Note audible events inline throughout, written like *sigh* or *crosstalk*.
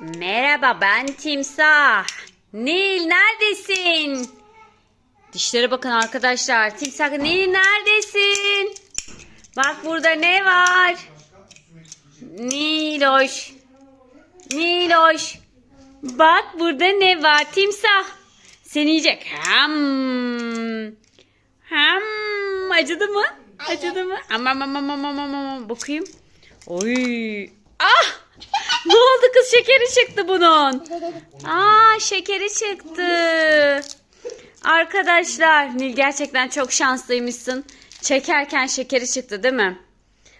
Merhaba ben Timsah. Nil neredesin? Dişlere bakın arkadaşlar. Timsah Nil neredesin? Bak burada ne var? Niloş. Niloş. Bak burada ne var? Timsah. Seni yiyecek. Ham. Ham. Acıdı mı? Acıdı mı? Aman aman aman aman aman. Bakayım. Oy. Ah! Ne oldu kız şekeri çıktı bunun. Aa şekeri çıktı. Arkadaşlar Nil gerçekten çok şanslıymışsın. Çekerken şekeri çıktı değil mi?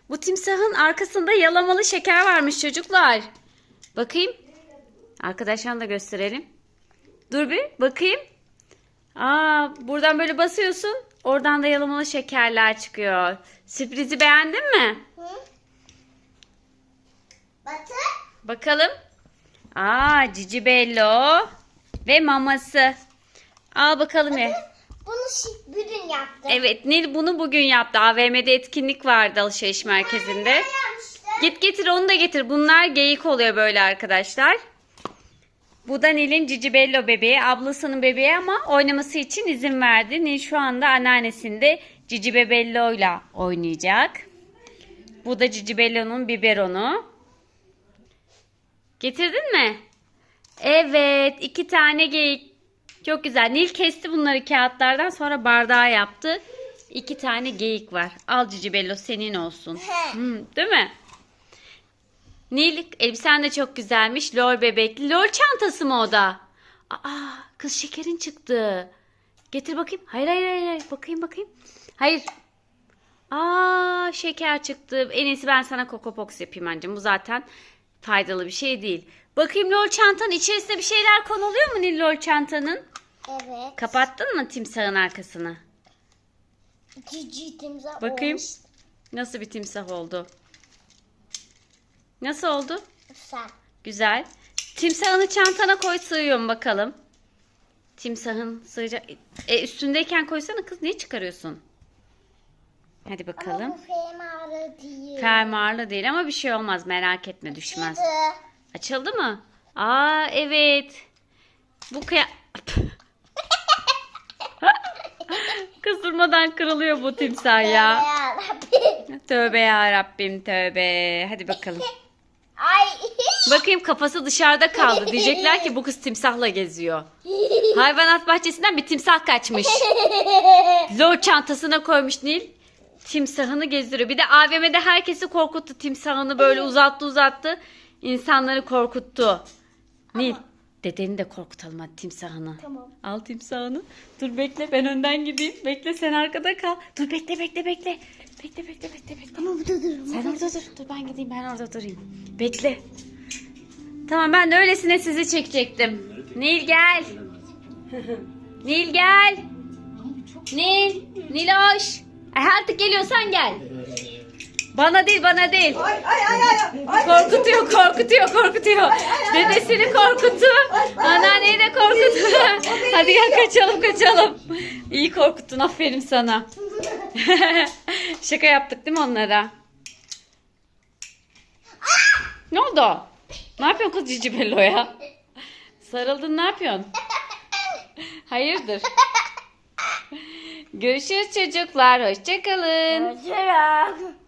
Bu timsahın arkasında yalamalı şeker varmış çocuklar. Bakayım. Arkadaşlarına da gösterelim. Dur bir bakayım. Aa, buradan böyle basıyorsun. Oradan da yalamalı şekerler çıkıyor. Sürprizi beğendin mi? Hı? Batı. Bakalım. Aa, Cici Bello ve maması. Al bakalım ya. Bunu bugün yaptı. Evet, Nil bunu bugün yaptı. AVM'de etkinlik vardı alışveriş merkezinde. Git getir onu da getir. Bunlar geyik oluyor böyle arkadaşlar. Bu da Nil'in Cici Bello bebeği. Ablasının bebeği ama oynaması için izin verdi. Nil şu anda anneannesinde Cici Bebello'yla oynayacak. Bu da Cici Bello'nun biberonu. Getirdin mi? Evet. iki tane geyik. Çok güzel. Nil kesti bunları kağıtlardan sonra bardağa yaptı. İki tane geyik var. Al Cici Bello senin olsun. *laughs* Hmm, değil mi? Nil elbisen de çok güzelmiş. Lol bebekli. Lol çantası mı o da? Aa kız şekerin çıktı. Getir bakayım. Hayır hayır hayır. hayır. Bakayım bakayım. Hayır. Aa şeker çıktı. En iyisi ben sana Coco Pox yapayım anneciğim. Bu zaten faydalı bir şey değil. Bakayım lol çantanın içerisinde bir şeyler konuluyor mu Nil lol çantanın? Evet. Kapattın mı timsahın arkasını? Cici timsah Bakayım. olmuş. Nasıl bir timsah oldu? Nasıl oldu? Sen. Güzel. Timsahını çantana koy sığıyor mu bakalım. Timsahın sığacak. E üstündeyken koysana kız niye çıkarıyorsun? Hadi Ama bakalım. bu fermuarı değil. Fermuarlı değil ama bir şey olmaz merak etme düşmez. Çıktı. Açıldı mı? Aa evet. Bu kıya... *laughs* Kız durmadan kırılıyor bu timsah ya. Tövbe ya Rabbim tövbe. Hadi bakalım. *laughs* Ay. Bakayım kafası dışarıda kaldı. Diyecekler ki *laughs* bu kız timsahla geziyor. Hayvanat bahçesinden bir timsah kaçmış. Lol çantasına koymuş Nil. Timsahını gezdiriyor. Bir de AVM'de herkesi korkuttu. Timsahını böyle uzattı uzattı. İnsanları korkuttu. Nil dedeni de korkutalım hadi timsahını. Tamam. Al timsahını. Dur bekle ben önden gideyim. Bekle sen arkada kal. Dur bekle bekle bekle. Bekle bekle bekle bekle. Ama burada dur. Sen orada dur. Dur ben gideyim ben orada durayım. Bekle. Tamam ben de öylesine sizi çekecektim. Nil gel. *laughs* Nil gel. Nil. Niloş. Ay, artık geliyorsan gel. Bana değil bana değil. Ay ay ay ay. ay. Korkutuyor korkutuyor korkutuyor. Dedesini korkuttu. Anneanneyi de korkuttu. Hadi gel kaçalım kaçalım. İyi korkuttun aferin sana. *laughs* Şaka yaptık değil mi onlara? Ne oldu? Ne yapıyorsun kız Cici Bello'ya? Sarıldın ne yapıyorsun? *laughs* Hayırdır? Görüşürüz çocuklar. Hoşçakalın. Hoşçakalın.